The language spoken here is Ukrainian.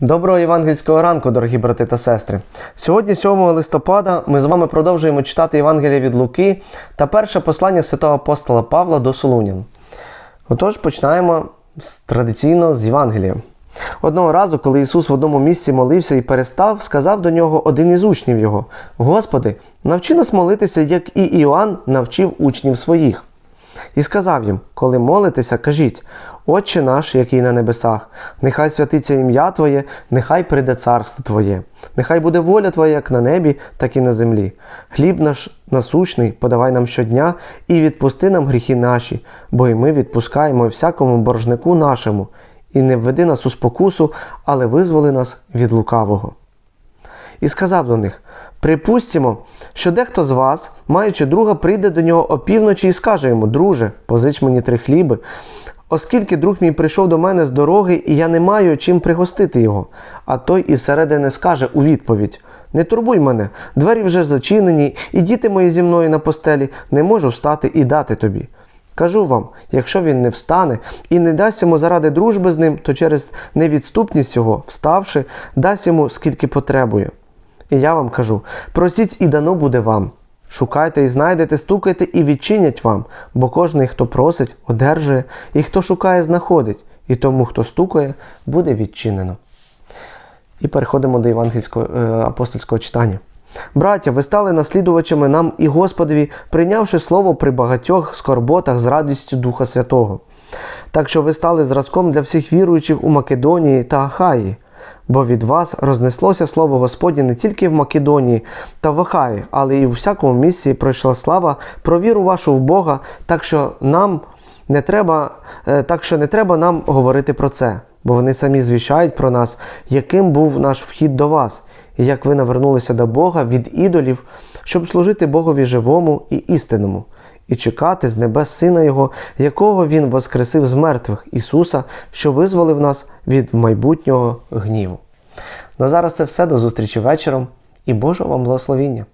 Доброго євангельського ранку, дорогі брати та сестри. Сьогодні, 7 листопада, ми з вами продовжуємо читати Євангелія від Луки та перше послання святого апостола Павла до Солунян. Отож, починаємо з- традиційно з Євангелія. Одного разу, коли Ісус в одному місці молився і перестав, сказав до нього один із учнів його: Господи, навчи нас молитися, як і Іоанн навчив учнів своїх. І сказав їм: Коли молитеся, кажіть: Отче наш, який на небесах, нехай святиться ім'я Твоє, нехай прийде царство Твоє, нехай буде воля Твоя як на небі, так і на землі. Хліб наш насущний подавай нам щодня і відпусти нам гріхи наші, бо і ми відпускаємо всякому боржнику нашому, і не введи нас у спокусу, але визволи нас від лукавого. І сказав до них: Припустімо, що дехто з вас, маючи друга, прийде до нього опівночі і скаже йому: Друже, позич мені три хліби, оскільки друг мій прийшов до мене з дороги, і я не маю чим пригостити його. А той із середини скаже у відповідь: Не турбуй мене, двері вже зачинені, і діти мої зі мною на постелі, не можу встати і дати тобі. Кажу вам, якщо він не встане і не дасть йому заради дружби з ним, то через невідступність його, вставши, дасть йому скільки потребує. І я вам кажу: просіть і дано буде вам. Шукайте і знайдете, стукайте і відчинять вам, бо кожний, хто просить, одержує, і хто шукає, знаходить, і тому, хто стукає, буде відчинено. І переходимо до євангельського е, апостольського читання. Браття, ви стали наслідувачами нам і Господові, прийнявши слово при багатьох скорботах з радістю Духа Святого. Так що ви стали зразком для всіх віруючих у Македонії та Ахаї, бо від вас рознеслося слово Господнє не тільки в Македонії та в Ахаї, але і у всякому місці пройшла слава про віру вашу в Бога, так що нам не треба, е, так що не треба нам говорити про це, бо вони самі звіщають про нас, яким був наш вхід до вас, і як ви навернулися до Бога від ідолів, щоб служити Богові живому і істинному, і чекати з небес Сина Його, якого Він воскресив з мертвих Ісуса, що визволив нас від майбутнього гніву. На зараз це все. До зустрічі вечором і Божого вам благословіння!